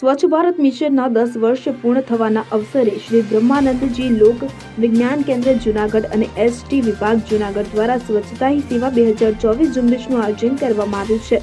સ્વચ્છ ભારત મિશનના દસ વર્ષ પૂર્ણ થવાના અવસરે શ્રી બ્રહ્માનંદજી લોક વિજ્ઞાન કેન્દ્ર જુનાગઢ અને એસટી વિભાગ જુનાગઢ દ્વારા સ્વચ્છતા હી સેવા બે હજાર ચોવીસ ઝુંબેશનું આયોજન કરવામાં આવ્યું છે.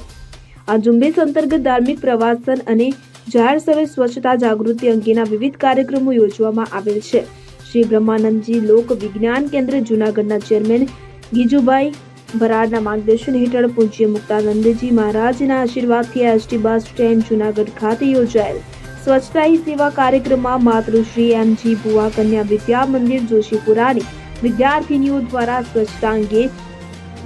આ ઝુંબેશ અંતર્ગત ધાર્મિક પ્રવાસન અને જાહેર સ્થળે સ્વચ્છતા જાગૃતિ અંગેના વિવિધ કાર્યક્રમો યોજવામાં આવેલ છે. શ્રી બ્રહ્માનંદજી લોક વિજ્ઞાન કેન્દ્ર જુનાગઢના ચેરમેન ગીજુભાઈ ભરાડના માર્ગદર્શન હેઠળ પૂજ્ય મુક્તાનંદજી મહારાજના આશીર્વાદથી એસટી બસ સ્ટેન્ડ જુનાગઢ ખાતે યોજાયેલ. સ્વચ્છતા હી સેવા કાર્યક્રમમાં માતૃશ્રી એમજી બુવા કન્યા વિદ્યા મંદિર જોશીપુરાની વિદ્યાર્થીનીઓ દ્વારા સ્વચ્છતા અંગે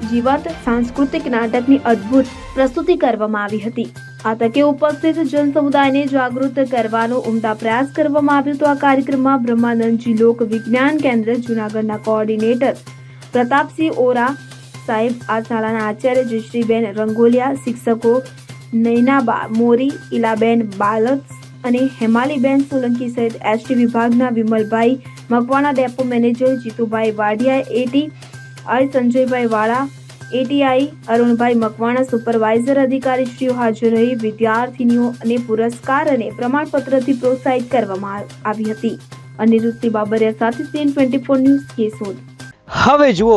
જીવંત સાંસ્કૃતિક નાટકની અદ્ભુત પ્રસ્તુતિ કરવામાં આવી હતી. આ તકે ઉપસ્થિત જનસમુદાયને જાગૃત કરવાનો ઉમદા પ્રયાસ કરવામાં આવ્યો તો આ કાર્યક્રમમાં બ્રહ્માનંદજી લોક વિજ્ઞાન કેન્દ્ર જુનાગઢના કોઓર્ડિનેટર પ્રતાપસિંહ ઓરા સાહેબ, આ શાળાના આચાર્ય જયશ્રીબેન રંગોલિયા, શિક્ષકો નૈનાબા મોરી ઇલાબેન બાલત અને હેમાલીબેન સોલંકી સહિત એસટી વિભાગના Vimalbhai Makwana, depot manager Jitubhai Vadia, ATI Sanjaybhai Vala ATI Arunbhai Makwana, supervisor અધિકારીશ્રીઓ હાજર રહી. વિદ્યાર્થીનીઓ અને પુરસ્કાર અને પ્રમાણપત્રથી પ્રોત્સાહિત કરવામાં આવી હતી. અનિરુદ્ધ બાબરિયા સાથે CN twenty four news Keshod હવે જુઓ